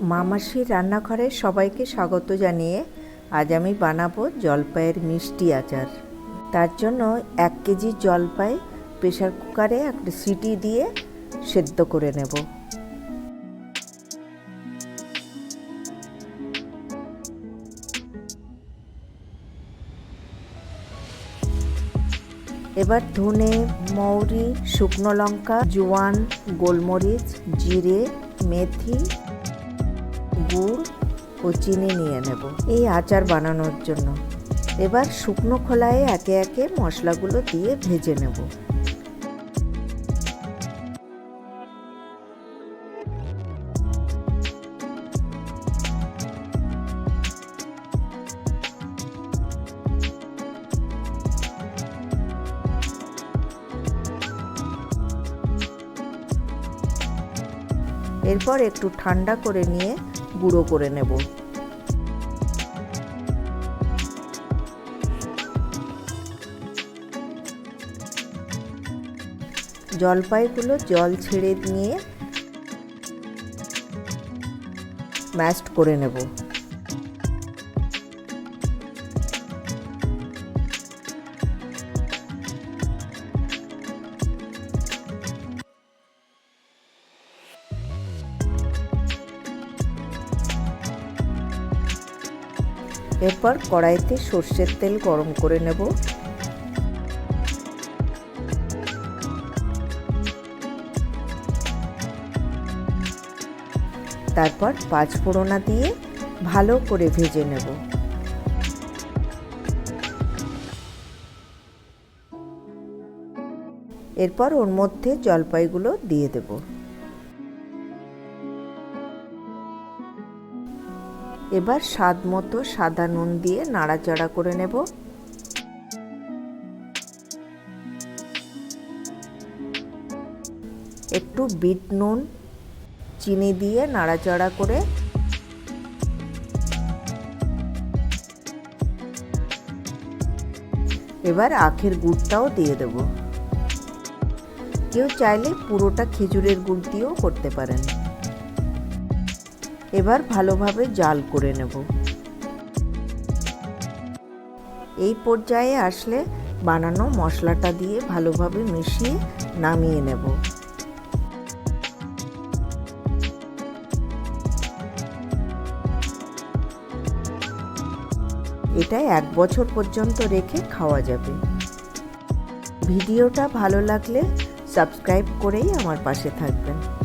মামাসির রান্নাঘরে সবাইকে স্বাগত জানিয়ে আজ আমি বানাবো জলপাইয়ের মিষ্টি আচার। তার জন্য এক কেজি জলপাই প্রেশার কুকারে একটা সিটি দিয়ে সেদ্ধ করে নেব। এবার ধনে, মৌরি, শুকনো লঙ্কা, জোয়ান, গোলমরিচ, জিরে, মেথি গুড় ও চিনি নিয়ে নেব এই আচার বানানোর জন্য। এবার শুকনো খোলায় একে একে মশলাগুলো দিয়ে ভেজে নেব। এরপর একটু ঠান্ডা করে নিয়ে গুঁড়ো করে নেব। জলপাইগুলো জল ছেড়ে নিয়ে ম্যাশড করে নেব। এরপর কড়াইতে সর্ষের তেল গরম করে নেব। তারপর পাঁচ ফোড়না দিয়ে ভালো করে ভেজে নেব। এরপর ওর মধ্যে জলপাইগুলো দিয়ে দেব। এবার স্বাদ মতো সাদা নুন দিয়ে নাড়াচাড়া করে নেব। একটু বিট নুন, চিনি দিয়ে নাড়াচাড়া করে এবার আখের গুড়টাও দিয়ে দেব। কেউ চাইলে পুরোটা খেজুরের গুড় দিয়েও করতে পারেন। এবার ভালোভাবে জাল করে নেব। এই পর্যায়ে আসলে বানানো মশলাটা দিয়ে ভালোভাবে মিশিয়ে নামিয়ে নেব। এটা এক বছর পর্যন্ত রেখে খাওয়া যাবে। ভিডিওটা ভালো লাগলে সাবস্ক্রাইব করেই আমার পাশে থাকবেন।